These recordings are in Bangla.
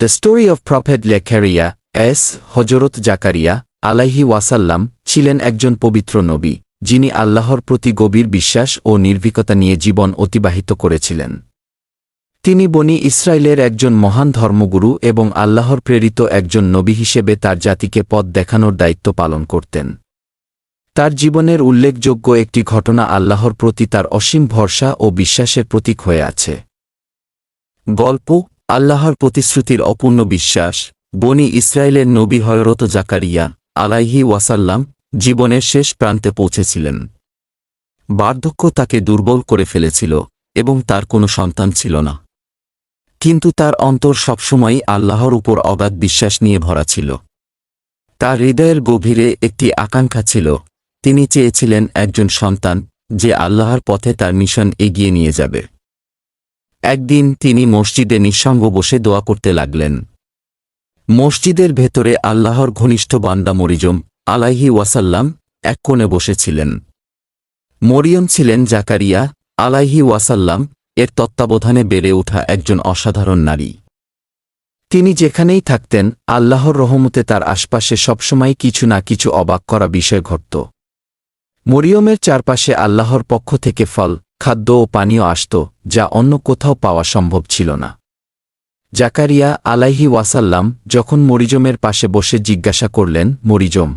দ্য স্টোরি অফ প্রফেট লেখারিয়া এস হজরত জাকারিয়া আলাইহি ওয়াসাল্লাম ছিলেন একজন পবিত্র নবী, যিনি আল্লাহর প্রতি গভীর বিশ্বাস ও নির্ভীকতা নিয়ে জীবন অতিবাহিত করেছিলেন। তিনি বনি ইসরায়েলের একজন মহান ধর্মগুরু এবং আল্লাহর প্রেরিত একজন নবী হিসেবে তার জাতিকে পথ দেখানোর দায়িত্ব পালন করতেন। তার জীবনের উল্লেখযোগ্য একটি ঘটনা আল্লাহর প্রতি তার অসীম ভরসা ও বিশ্বাসের প্রতীক হয়ে আছে। গল্প আল্লাহর প্রতিশ্রুতির অপূর্ণ বিশ্বাস, বনি ইসরায়েলের নবী হয়রত জাকারিয়া আলাইহি ওয়াসাল্লাম জীবনের শেষ প্রান্তে পৌঁছেছিলেন। বার্ধক্য তাকে দুর্বল করে ফেলেছিল এবং তার কোনো সন্তান ছিল না। কিন্তু তার অন্তর সবসময়ই আল্লাহর উপর অগাধ বিশ্বাস নিয়ে ভরা ছিল। তার হৃদয়ের গভীরে একটি আকাঙ্ক্ষা ছিল, তিনি চেয়েছিলেন একজন সন্তান যে আল্লাহর পথে তার মিশন এগিয়ে নিয়ে যাবে। একদিন তিনি মসজিদে নিঃসঙ্গ বসে দোয়া করতে লাগলেন। মসজিদের ভেতরে আল্লাহর ঘনিষ্ঠ বান্দা মরিজম আলাইহি ওয়াসাল্লাম এক কোণে বসেছিলেন। মরিয়ম ছিলেন জাকারিয়া আলাইহি ওয়াসাল্লাম এর তত্ত্বাবধানে বেড়ে ওঠা একজন অসাধারণ নারী। তিনি যেখানেই থাকতেন, আল্লাহর রহমতে তার আশপাশে সবসময় কিছু না কিছু অবাক করা বিষয় ঘটত। মরিয়মের চারপাশে আল্লাহর পক্ষ থেকে ফল খাদ্য ও পানীয় আসত, যা অন্য কোথাও পাওয়া সম্ভব ছিল না। জাকারিয়া আলাইহি ওয়াসাল্লাম যখন মরিজমের পাশে বসে জিজ্ঞাসা করলেন, মরিজম,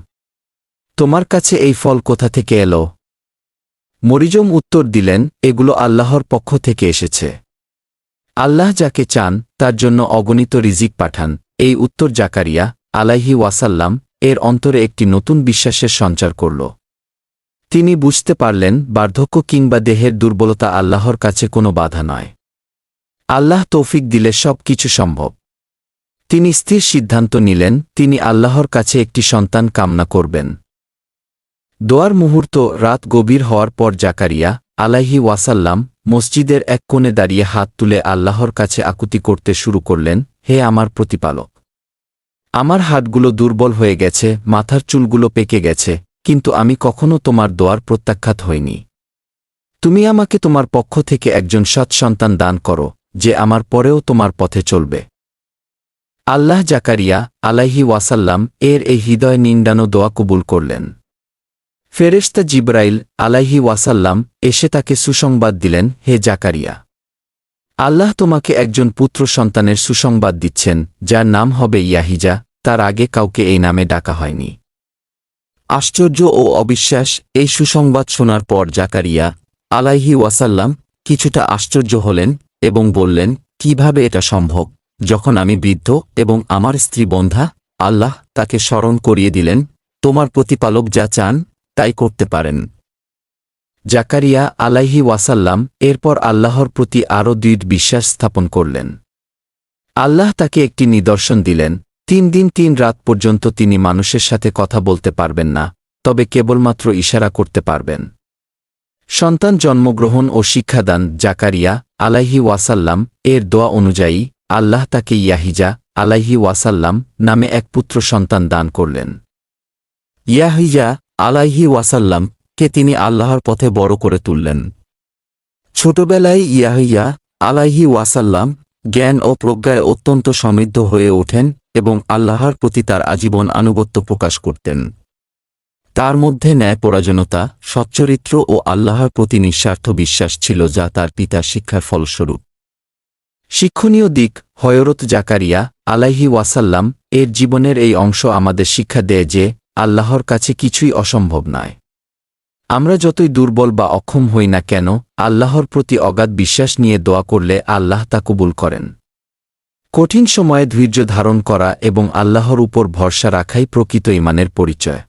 তোমার কাছে এই ফল কোথা থেকে এলো? মরিজম উত্তর দিলেন, এগুলো আল্লাহর পক্ষ থেকে এসেছে। আল্লাহ যাকে চান, তার জন্য অগণিত রিজিক পাঠান। এই উত্তর জাকারিয়া আলাইহি ওয়াসাল্লাম এর অন্তরে একটি নতুন বিশ্বাসের সঞ্চার করল। তিনি বুঝতে পারলেন, বার্ধক্য কিংবা দেহের দুর্বলতা আল্লাহর কাছে কোনো বাধা নয়। আল্লাহ তৌফিক দিলে সব কিছু সম্ভব। তিনি স্থির সিদ্ধান্ত নিলেন, তিনি আল্লাহর কাছে একটি সন্তান কামনা করবেন। দোয়ার মুহূর্ত রাত গভীর হওয়ার পর জাকারিয়া, আলাইহি ওয়াসাল্লাম, মসজিদের এক কোণে দাঁড়িয়ে হাত তুলে আল্লাহর কাছে আকুতি করতে শুরু করলেন, হে আমার প্রতিপালক! আমার হাতগুলো দুর্বল হয়ে গেছে, মাথার চুলগুলো পেকে গেছে কিন্তু আমি কখনো তোমার দোয়ার প্রত্যাখ্যাত হইনি। তুমি আমাকে তোমার পক্ষ থেকে একজন সৎ সন্তান দান করো, যে আমার পরেও তোমার পথে চলবে। আল্লাহ জাকারিয়া আলাইহি ওয়াসাল্লাম এর এই হৃদয় নিন্দানো দোয়া কবুল করলেন। ফেরেশতা জিব্রাইল আলাইহি ওয়াসাল্লাম এসে তাকে সুসংবাদ দিলেন, হে জাকারিয়া, আল্লাহ তোমাকে একজন পুত্র সন্তানের সুসংবাদ দিচ্ছেন, যার নাম হবে ইয়াহিজা, তার আগে কাউকে এই নামে ডাকা হয়নি। আশ্চর্য ও অবিশ্বাস এই সুসংবাদ শোনার পর জাকারিয়া আলাইহি ওয়াসাল্লাম কিছুটা আশ্চর্য হলেন এবং বললেন, কীভাবে এটা সম্ভব? যখন আমি বৃদ্ধ এবং আমার স্ত্রী বন্ধা, আল্লাহ তাকে স্মরণ করিয়ে দিলেন, তোমার প্রতিপালক যা চান, তাই করতে পারেন। জাকারিয়া আলাইহি ওয়াসাল্লাম এরপর আল্লাহর প্রতি আরও দৃঢ় বিশ্বাস স্থাপন করলেন। আল্লাহ তাকে একটি নিদর্শন দিলেন তিন দিন তিন রাত পর্যন্ত তিনি মানুষের সাথে কথা বলতে পারবেন না, তবে কেবলমাত্র ইশারা করতে পারবেন। সন্তান জন্মগ্রহণ ও শিক্ষাদান জাকারিয়া আলাইহি ওয়াসাল্লাম এর দোয়া অনুযায়ী আল্লাহ তাকে ইয়াহিজা আলাইহি ওয়াসাল্লাম নামে এক পুত্র সন্তান দান করলেন। ইয়াহিজা আলাইহি ওয়াসাল্লাম কে তিনি আল্লাহর পথে বড় করে তুললেন। ছোটবেলায় ইয়াহিয়া আলাইহি ওয়াসাল্লাম জ্ঞান ও প্রজ্ঞায় অত্যন্ত সমৃদ্ধ হয়ে ওঠেন এবং আল্লাহর প্রতি তার আজীবন আনুগত্য প্রকাশ করতেন। তার মধ্যে ন্যায়পরাজনতা সচ্চরিত্র ও আল্লাহর প্রতি নিঃস্বার্থ বিশ্বাস ছিল যা তার পিতার শিক্ষার ফলস্বরূপ। শিক্ষণীয় দিক, হয়রত জাকারিয়া আলাইহি ওয়াসাল্লাম এর জীবনের এই অংশ আমাদের শিক্ষা দেয় যে, আল্লাহর কাছে কিছুই অসম্ভব নয় আমরা যতই দুর্বল বা অক্ষম হই না কেন, আল্লাহর প্রতি অগাধ বিশ্বাস নিয়ে দোয়া করলে আল্লাহ তা কবুল করেন। কঠিন সময়ে ধৈর্য ধারণ করা এবং আল্লাহর উপর ভরসা রাখাই প্রকৃত ইমানের পরিচয়।